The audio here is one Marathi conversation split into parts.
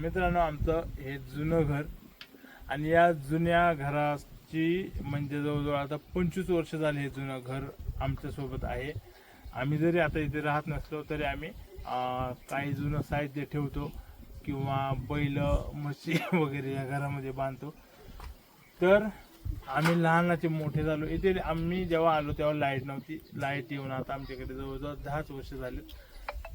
मित्रांनो आमचं हे जुनं घर आणि या जुन्या घराची म्हणजे जवळजवळ आता पंचवीस वर्ष झाले हे जुनं घर आमच्यासोबत आहे. आम्ही जरी आता इथे राहत नसलो तरी आम्ही काही जुनं साहित्य ठेवतो किंवा बैल म्हशी वगैरे या घरामध्ये बांधतो. तर आम्ही लहानाचे मोठे झालो. इथे आम्ही जेव्हा आलो तेव्हा लाइट नव्हती. लाइट येऊन आता आमच्याकडे जवळजवळ दहाच वर्ष झाले.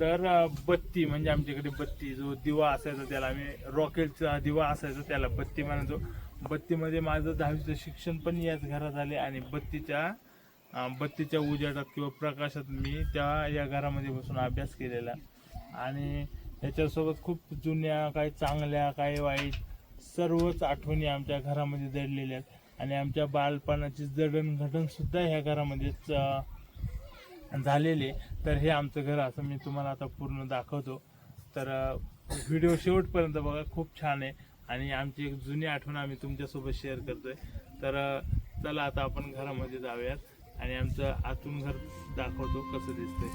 तर बत्ती म्हणजे आमच्याकडे बत्ती जो दिवा असायचा त्याला आम्ही रॉकेटचा दिवा असायचा त्याला बत्ती म्हणायचो बत्तीमध्ये माझं दहावीचं शिक्षण पण याच घरात आले आणि बत्तीच्या बत्तीच्या उजाडात किंवा प्रकाशात मी त्या या घरामध्ये बसून अभ्यास केलेला. आणि त्याच्यासोबत खूप जुन्या काही चांगल्या काही वाईट सर्वच आठवणी आमच्या घरामध्ये दडलेल्या आहेत. आणि आमच्या बालपणाची जडणघडणसुद्धा ह्या घरामध्येच झालेले. तर हे आमचं घर असं मी तुम्हाला आता पूर्ण दाखवतो. तर व्हिडिओ शेवटपर्यंत बघा खूप छान आहे. आणि आमची एक जुनी आठवण आम्ही तुमच्यासोबत शेअर करतोय. तर चला आता आपण घरामध्ये जाऊयात आणि आमचं आतून घर दाखवतो कसं दिसतंय.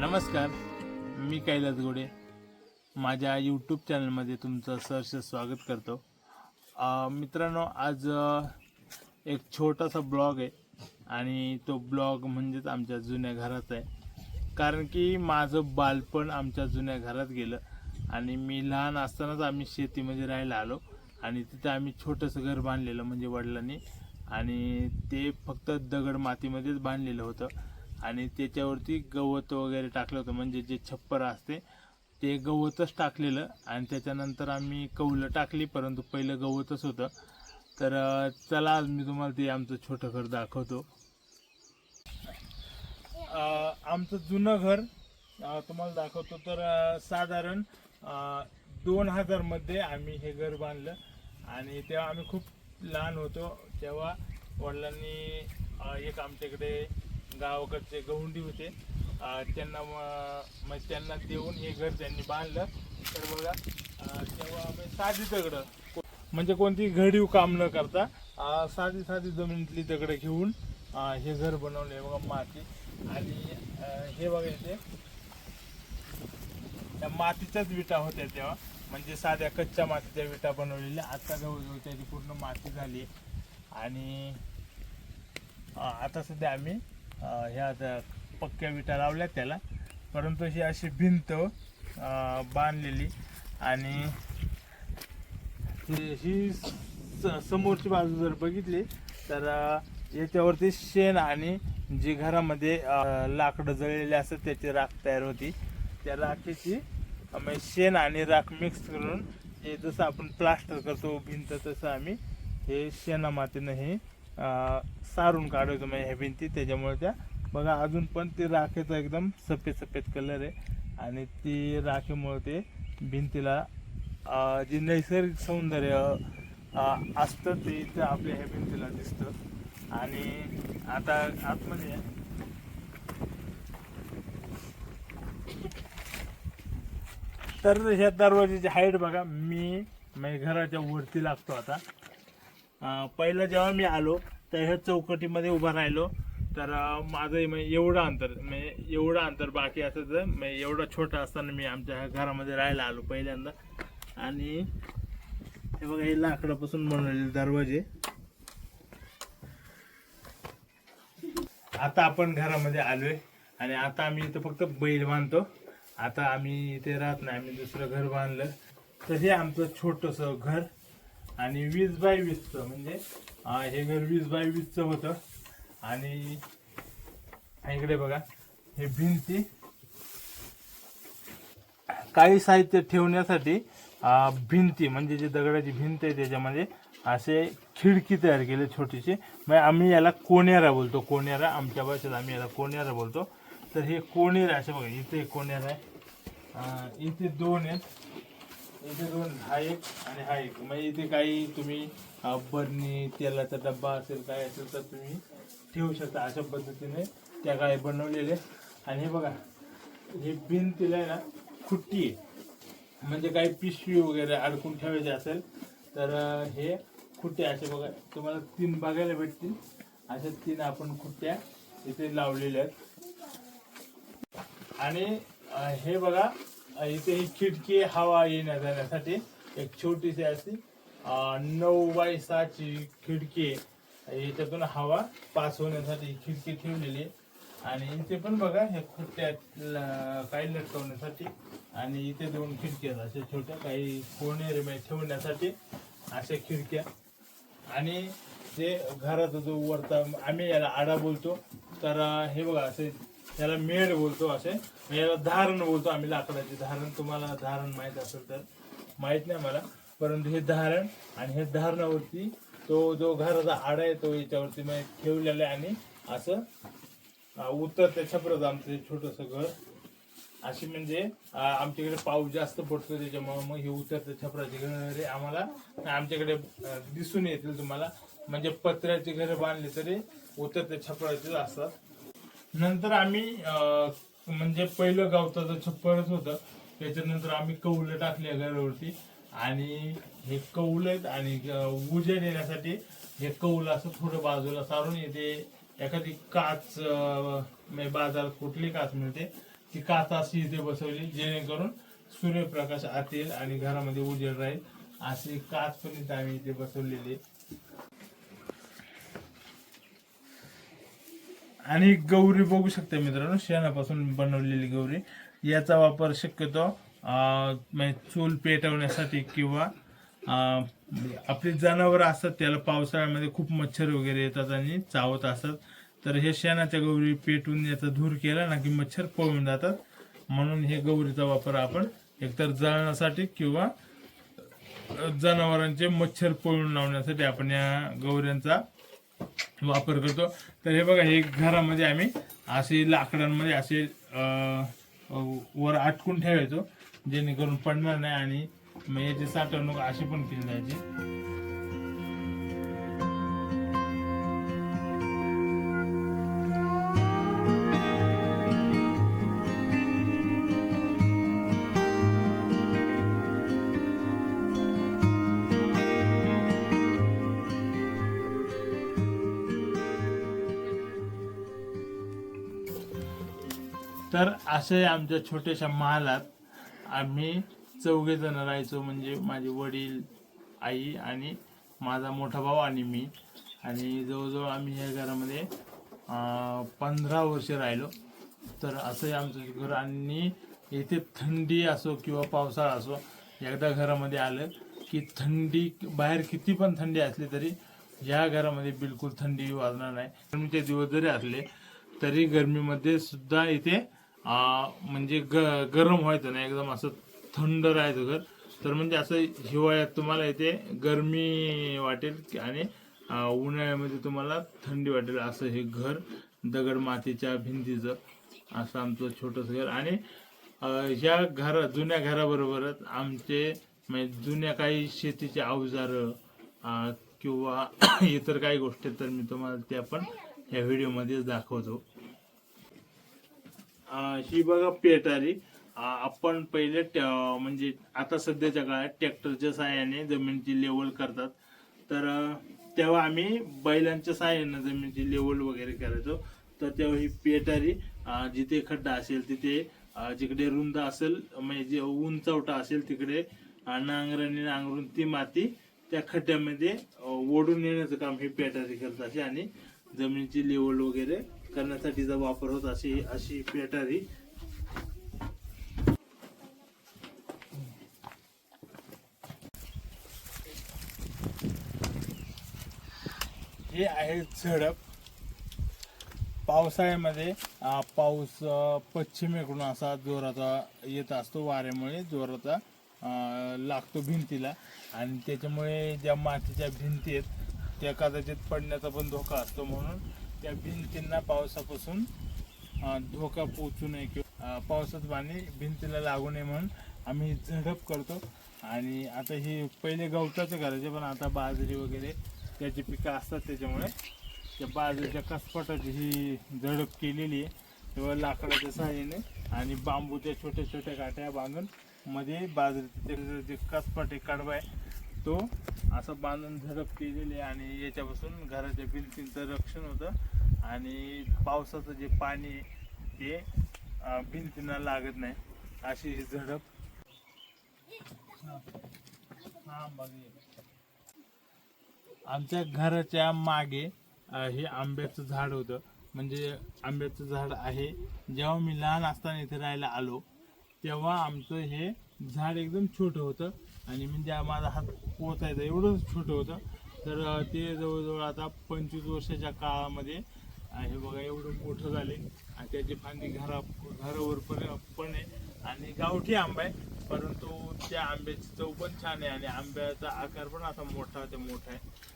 नमस्कार. मी कैलास गोडे माझ्या यूट्यूब चॅनलमध्ये तुमचं सहर्ष स्वागत करतो. मित्रांनो आज एक छोटासा ब्लॉग आहे आणि तो ब्लॉग म्हणजेच आमच्या जुन्या घराचा आहे. कारण की माझं बालपण आमच्या जुन्या घरात गेलं आणि मी लहान असतानाच आम्ही शेतीमध्ये राहायला आलो आणि तिथं आम्ही छोटंसं घर बांधलेलं म्हणजे वडिलांनी आणि ते फक्त दगड मातीमध्येच बांधलेलं होतं. आणि त्याच्यावरती गवत वगैरे टाकलं होतं. म्हणजे जे छप्पर असते ते गवतच टाकलेलं आणि त्याच्यानंतर आम्ही कौलं टाकली परंतु पहिलं गवतच होतं. तर चला आज मी तुम्हाला ते आमचं छोटं घर दाखवतो. आमचं जुनं घर तुम्हाला दाखवतो. तर साधारण दोन हजारमध्ये आम्ही हे घर बांधलं. आणि तेव्हा आम्ही खूप लहान होतो. तेव्हा वडिलांनी एक आमच्याकडे गावाकडचे गहुंडी होते. त्यांना मग म्हणजे त्यांना देऊन हे घर त्यांनी बांधलं. तर बघा तेव्हा साधी दगडं म्हणजे कोणती घडीव काम न करता साधी साधी जमिनीतली दगडं घेऊन हे घर बनवले. बघा माती. आणि हे बघा इथे त्या मातीच्याच विटा होत्या तेव्हा. म्हणजे साध्या कच्च्या मातीच्या विटा बनवलेल्या. आता जवळजवळ त्याची पूर्ण माती झाली. आणि आता सध्या आम्ही ह्या पक्क्या विटा लावल्या त्याला. परंतु ही अशी भिंत बांधलेली आणि ही ही स- समोरची बाजू जर बघितली तर याच्यावरती शेण आणि जी घरामध्ये लाकडं जळलेली असतात त्याची राख तयार होती. त्या राखेची म्हणजे शेण आणि राख मिक्स करून हे जसं आपण प्लास्टर करतो भिंत तसं आम्ही हे शेणामातीनं हे सारून काढायचो म्हणजे ह्या भिंती त्याच्यामुळे त्या बघा अजून पण ते राखेचा एकदम सफेद सफेद कलर आहे आणि ती राखेमुळे ते भिंतीला जे नैसर्गिक सौंदर्य असतं ते इथं आपल्या ह्या भिंतीला दिसतं आणि आता आतमध्ये आहे. तर ह्या दरवाजाची हाईट बघा मी म्हणजे घराच्या वरती लागतो आता पहिलं जेव्हा मी आलो तर ह्या चौकटीमध्ये उभा राहिलो. तर माझं म्हणजे एवढं अंतर म्हणजे एवढं अंतर बाकी असायचं. म्हणजे एवढा छोटा असताना मी आमच्या ह्या घरामध्ये राहायला आलो पहिल्यांदा. आणि हे बघा हे लाकडापासून बनवलेले दरवाजे. आता आपण घरामध्ये आलोय. आणि आता आम्ही इथं फक्त बैल बांधतो. आता आम्ही इथे राहत नाही. आम्ही दुसरं घर बांधलं. तर हे आमचं छोटस घर. आणि वीस बाय वीसचं म्हणजे हे घर वीस बाय वीसचं होतं. आणि इकडे बघा हे भिंती. काही साहित्य ठेवण्यासाठी भिंती म्हणजे जे दगडाची भिंत आहे त्याच्यामध्ये असे खिडकी तयार केले छोटीशी. म्हणजे आम्ही याला कोण्यारा बोलतो. कोण्यारा आमच्या भाषेत आम्ही याला कोण्यारा बोलतो. तर हे कोणेरा असे बघा इथे कोण्यारा आहे. इथे दोन आहेत. इथे दोन हा एक आणि हा एक. म्हणजे इथे काही तुम्ही बरणी तेलाचा डब्बा असेल काय असेल तर तुम्ही ठेवू शकता अशा पद्धतीने. त्या काय बनवलेले आणि हे बघा हे भिंतीला आहे ना खुट्टी आहे. म्हणजे काही पिशवी वगैरे अडकून ठेवायची असेल तर हे खुट्ट्या असे बघा तुम्हाला तीन बघायला भेटतील. अशा तीन आपण खुट्ट्या इथे लावलेल्या आहेत. आणि हे बघा इथे ही खिडकी हवा येण्या जाण्यासाठी. एक छोटीशी अशी नऊ बाय सहाची खिडकी याच्यातून हवा पास होण्यासाठी ही खिडकी ठेवलेली आहे. आणि इथे पण बघा हे खुट्ट्यात काही लटकवण्यासाठी. आणि इथे दोन खिडक्या आहेत अशा छोट्या काही कोणे रिमे ठेवण्यासाठी अशा खिडक्या. आणि ते घराचा जो वरता आम्ही याला आडा बोलतो. तर हे बघा असे याला मेड बोलतो असे. याला धारण बोलतो आम्ही लाकडाचे. धारण तुम्हाला धारण माहीत असेल तर. माहीत नाही मला. परंतु हे धारण आणि हे धारणावरती तो जो घराचा आडा आहे तो याच्यावरती म्हणजे ठेवलेला आहे आणि असं उत्तर त्याच्यापर्यंत छपराचं आमचं छोटंसं घर. अशी म्हणजे आमच्याकडे पाऊस जास्त पडतो त्याच्यामुळे मग हे उतरत्या छपराची घरे आम्हाला. आमच्याकडे दिसून येतील तुम्हाला. म्हणजे पत्र्याचे घर बांधले तरी उतरत्या छपराचेच असतात नंतर आम्ही म्हणजे पहिलं गवताचं छप्परच होतं. त्याच्यानंतर आम्ही कौलं टाकले घरावरती आणि हे कौल आहेत आणि उजेड येण्यासाठी हे कौल असं थोडं बाजूला सारून येते. एखादी काच म्हणजे बाजारात कुठली काच मिळते ती काच अशी इथे बसवली जेणेकरून सूर्यप्रकाश आत येईल आणि घरामध्ये उजेड राहील. अशी काच पण इथे आम्ही इथे बसवलेली आणि गौरी बघू शकता मित्रांनो शेणापासून बनवलेली गौरी. याचा वापर शक्यतो म्हणजे चूल पेटवण्यासाठी किंवा आपली जनावर असतात त्याला पावसाळ्यामध्ये खूप मच्छर वगैरे येतात आणि चावत असतात. तर हे शेणाच्या गौरी पेटून याचा धूर केला ना की मच्छर पळून जातात. म्हणून हे गौरीचा वापर आपण एकतर जळण्यासाठी किंवा जनावरांचे मच्छर पळून लावण्यासाठी आपण या गौऱ्यांचा वापर करतो. तर हे बघा हे घरामध्ये आम्ही असे लाकडांमध्ये असे वर आटकून ठेवायचो जेणेकरून पडणार नाही आणि मग याची साठवणूक अशी पण केली जायची. तर असे आमच्या छोट्याशा महालात आम्ही चौघे जण राहायचो म्हणजे माझे वडील आई आणि माझा मोठा भाऊ आणि मी. आणि जवळजवळ आम्ही ह्या घरामध्ये पंधरा वर्ष राहिलो. तर असं आमचं घर आणि येथे थंडी असो किंवा पावसाळा असो एकदा घरामध्ये आलं की थंडी बाहेर किती पण थंडी असली तरी या घरामध्ये बिलकुल थंडी वाजणार नाही. गरमीचे दिवस जरी असले तरी गरमीमध्ये सुद्धा इथे म्हणजे ग गरम व्हायचं नाही एकदम असं थंड राहायचं घर. तर म्हणजे असं हिवाळ्यात तुम्हाला इथे गरमी वाटेल आणि उन्हाळ्यामध्ये तुम्हाला थंडी वाटेल असं हे घर दगड मातीच्या भिंतीचं असं आमचं छोटंसं घर. आणि ह्या घरा जुन्या घराबरोबरच आमचे म्हणजे जुन्या काही शेतीचे अवजारं किंवा इतर काही गोष्टी तर मी तुम्हाला त्या पण या व्हिडिओमध्येच दाखवतो. ही बघा पेटारी. आपण पहिले म्हणजे आता सध्याच्या काळात ट्रॅक्टरच्या साहाय्याने जमिनीची लेवल करतात. तर तेव्हा आम्ही बैलांच्या साहाय्याने जमिनीची लेवल वगैरे करायचो. तर तेव्हा ही पेटारी जिथे खड्डा असेल तिथे जिकडे रुंद असेल म्हणजे उंचवटा असेल तिकडे अं, नांगराने नांगरून ती माती त्या खड्ड्यामध्ये ओढून नेण्याचं काम ही पेटारी करत असे आणि जमिनीची लेवल वगैरे करण्यासाठीचा वापर होत अशी अशी पेटारी हे. आहे झडप. पावसाळ्यामध्ये पाऊस पश्चिमेकडून असा जोराचा येत असतो वाऱ्यामुळे जोराचा लागतो भिंतीला. आणि त्याच्यामुळे ज्या मातीच्या भिंती आहेत त्या कदाचित पडण्याचा पण धोका असतो म्हणून त्या भिंतींना पावसापासून धोका पोचू नये किंवा पावसात पाणी भिंतीला लागू नये म्हणून आम्ही झडप करतो. आणि आता ही पहिले गवताचं करायचे पण आता बाजरी वगैरे त्याची पिकं असतात त्याच्यामुळे त्या बाजरीच्या कसपटाची ही झडप केलेली आहे. तेव्हा लाकडाच्या सहाय्याने आणि बांबूच्या छोट्या छोट्या काट्या बांधून मध्ये बाजरीचे जे कसपट आहे कडवा आहे तो असं बांधून झडप केलेली आणि याच्यापासून घराच्या भिंतींचं रक्षण होतं. आणि पावसाचं जे पाणी आहे ते भिंतींना लागत नाही. अशी ही झडप. आमच्या घराच्या मागे हे आंब्याचं झाड होतं. म्हणजे आंब्याचं झाड आहे. जेव्हा मी लहान असताना इथे राहायला आलो तेव्हा आमचं हे झाड एकदम छोटं होतं. आणि म्हणजे माझा हात पोचायचा एवढंच छोटं होतं. तर ते जवळजवळ आता पंचवीस वर्षाच्या काळामध्ये हे बघा एवढं मोठं झाले. आणि त्याची फांदी घरा घरावर पण पण आहे. आणि गावठी आंबा आहे परंतु त्या आंब्याची चव पण छान आहे. आणि आंब्याचा आकार पण आता मोठा ते मोठा आहे.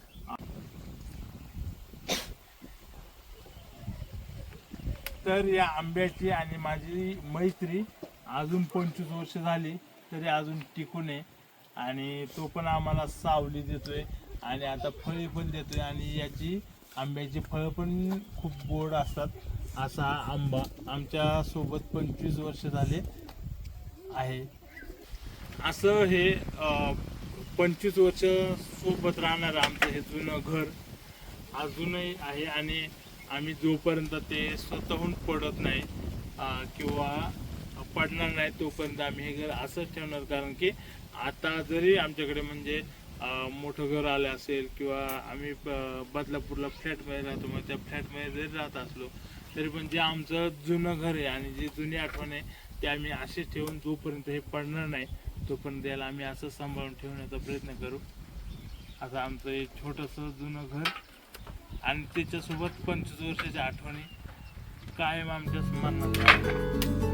तर या आंब्याची आणि माझी मैत्री अजून पंचवीस वर्ष झाली तरी अजून टिकून आहे. आणि तो पण आम्हाला सावली देतोय. आणि आता फळे पण देतोय आणि याची आंब्याची फळं पण खूप गोड असतात. असा आंबा आमच्यासोबत पंचवीस वर्ष झाले आहे. असं हे पंचवीस वर्ष सोबत राहणार आमचं हे जुनं घर अजूनही आहे आणि आम्ही जोपर्यंत ते स्वतःहून पडत नाही किंवा पडणार नाही तोपर्यंत आम्ही हे घर असंच ठेवणार. कारण की आता जरी आमच्याकडे म्हणजे मोठं घर आलं असेल किंवा आम्ही ब- बदलापूरला फ्लॅटमध्ये राहतो मग त्या फ्लॅटमध्ये जरी राहत असलो तरी पण जे आमचं जुनं घर आहे आणि जी जुनी आठवण आहे ते आम्ही असेच ठेवून जोपर्यंत हे पडणार नाही तोपर्यंत याला आम्ही असं सांभाळून ठेवण्याचा प्रयत्न करू. आता आमचं एक छोटंसं जुनं घर आणि त्याच्यासोबत पंचवीस वर्षाच्या आठवणी कायम आमच्या मनात